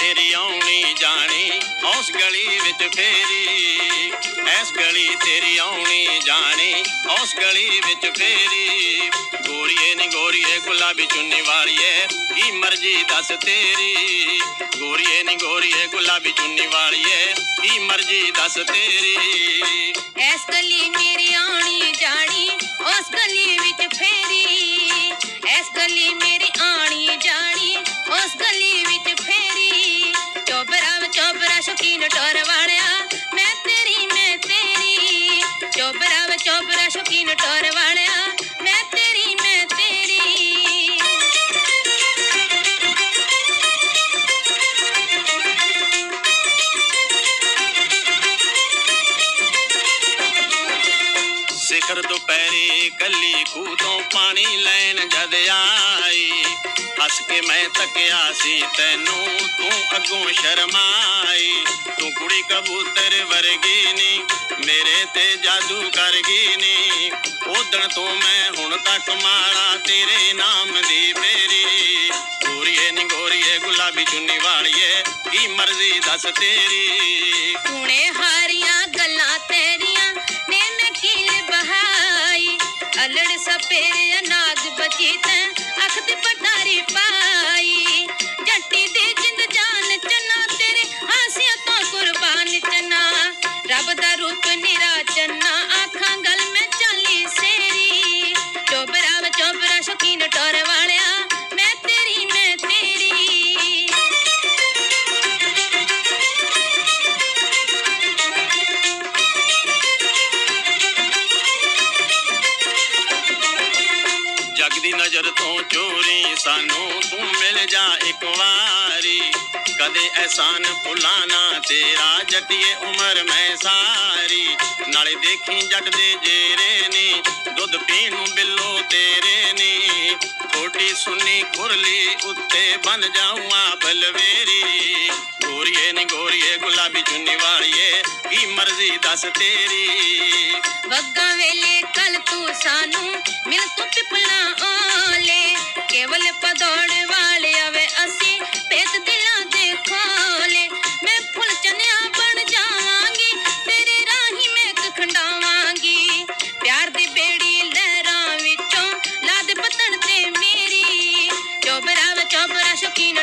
ਤੇਰੀ ਆਉਣੀ ਜਾਣੀ, ਉਸ ਗਲੀ ਵਿੱਚ ਫੇਰੀ। ਐਸ ਗਲੀ ਤੇਰੀ ਆਉਣੀ ਜਾਣੀ, ਉਸ ਗਲੀ ਵਿੱਚ ਫੇਰੀ। ਗੋਰੀਏ ਨੀ ਗੋਰੀਏ, ਗੁਲਾਬੀ ਚੁੰਨੀ ਵਾਲੀਏ, ਕੀ ਮਰਜ਼ੀ ਦੱਸ ਤੇਰੀ। ਗੋਰੀਏ ਨੀ ਗੋਰੀਏ, ਗੁਲਾਬੀ ਚੁੰਨੀ ਵਾਲੀਏ, ਕੀ ਮਰਜ਼ੀ ਦੱਸ ਤੇਰੀ। ਐਸ ਗਲੀ ਮੇਰੀ ਆਉਣੀ ਜਾਣੀ ਟੋਰ ਵਾਲਿਆ ਮੈਂ ਤੇਰੀ ਮੈਂ ਤੇਰੀ ਚੋਬਰਾ ਵੇ ਚੋਬਰਾ ਸ਼ੌਕੀਨ ਟੋਰ ਵਾਲਿਆ ਮੈਂ ਤੇਰੀ ਮੈਂ ਤੇਰੀ ਸਿਖਰ ਦੁਪਹਿਰੇ ਕੱਲੀ ਖੂਹ ਤੋਂ ਪਾਣੀ ਲੈਣ ਜਦ ਆਈ ਹੱਸ ਕੇ ਮੈਂ ਤੱਕਿਆ ਸੀ ਤੈਨੂੰ ਤੂੰ ਅੱਗੋਂ ਸ਼ਰਮਾਈ ਤੂੰ ਕੁੜੀ ਕਬੂਤਰ ਵਰਗੀ ਨੀ ਮੇਰੇ ਤੇ ਜਾਦੂ ਕਰ ਗਈ ਨੀ ਉਦਣ ਤੋਂ ਮੈਂ ਹੁਣ ਤੱਕ ਮਾਰਾ ਤੇਰੇ ਨਾਮ ਦੀ ਮੇਰੀ ਗੋਰੀਏ ਨੀ ਗੋਰੀਏ ਗੁਲਾਬੀ ਚੁੰਨੀ ਵਾਲੀਏ ਕੀ ਮਰਜ਼ੀ ਦੱਸ ਤੇਰੀ ਤੂਨੇ ਹਾਰੀਆਂ ਗੱਲਾਂ ਤੇਰੀਆਂ ਨੇ ਨਕੀਲ ਬਹਾਈ ਅਲੜ ਸਪੇਰੇ ਅਨਾਜ ਬਚੀ ਤੈਂ ਅੱਖ ਤੇ ਪਟਾਰੀ ਪਾਈ ਜੱਟੀ ਜਗ ਨਜ਼ਰ ਤੋਂ ਚੋਰੀ ਸਾਨੂੰ ਤੂੰ ਮਿਲ ਜਾ ਇੱਕ ਵਾਰੀ। ਕਦੇ ਐਸਾਨ ਭੁਲਾਣਾ ਤੇਰਾ, ਜੱਟੀਏ ਉਮਰ ਮੈਂ ਸਾਰੀ। ਨਾਲੇ ਦੇਖੀ ਜੱਟ ਦੇ ਜੇਰੇ ਨੀ, ਦੁੱਧ ਪੀਣ ਨੂੰ ਬਿੱਲੋ ਤੇਰੇ ਨੀ। ਥੋੜੀ ਸੁੰਨੀ ਖੁਰਲੀ ਉੱਤੇ ਬਨ ਜਾਊਆਂ ਬਲਵੇਰੀ। ਗੋਰੀਏ ਨੀ ਗੋਰੀਏ, ਗੁਲਾਬੀ ਚੁੰਨੀ ਵਾਲੀਏ, ਕੀ ਮਰਜ਼ੀ ਦੱਸ ਤੇਰੀ। ਵੱਗਾ ਵੇਲੇ ਕੱਲ ਤੂੰ ਸਾਨੂੰ ਮਿਲ ਤੂੰ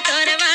ತೋರವ